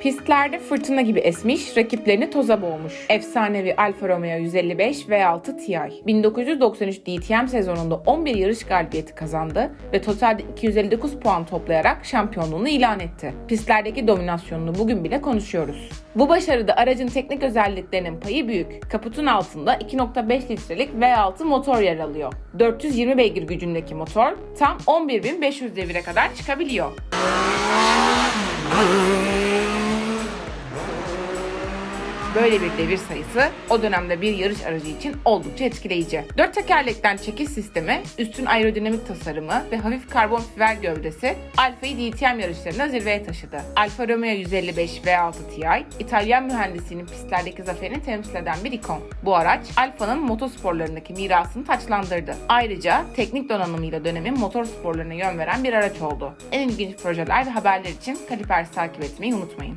Pistlerde fırtına gibi esmiş, rakiplerini toza boğmuş. Efsanevi Alfa Romeo 155 V6 Ti. 1993 DTM sezonunda 11 yarış galibiyeti kazandı ve totalde 259 puan toplayarak şampiyonluğunu ilan etti. Pistlerdeki dominasyonunu bugün bile konuşuyoruz. Bu başarıda aracın teknik özelliklerinin payı büyük. Kaputun altında 2.5 litrelik V6 motor yer alıyor. 420 beygir gücündeki motor tam 11.500 devire kadar çıkabiliyor. Böyle bir devir sayısı o dönemde bir yarış aracı için oldukça etkileyici. Dört tekerlekten çekiş sistemi, üstün aerodinamik tasarımı ve hafif karbon fiber gövdesi Alfa'yı DTM yarışlarına zirveye taşıdı. Alfa Romeo 155 V6 Ti, İtalyan mühendisinin pistlerdeki zaferini temsil eden bir ikon. Bu araç Alfa'nın motosporlarındaki mirasını taçlandırdı. Ayrıca teknik donanımıyla dönemin motor sporlarına yön veren bir araç oldu. En ilginç projeler ve haberler için Kalipers'i takip etmeyi unutmayın.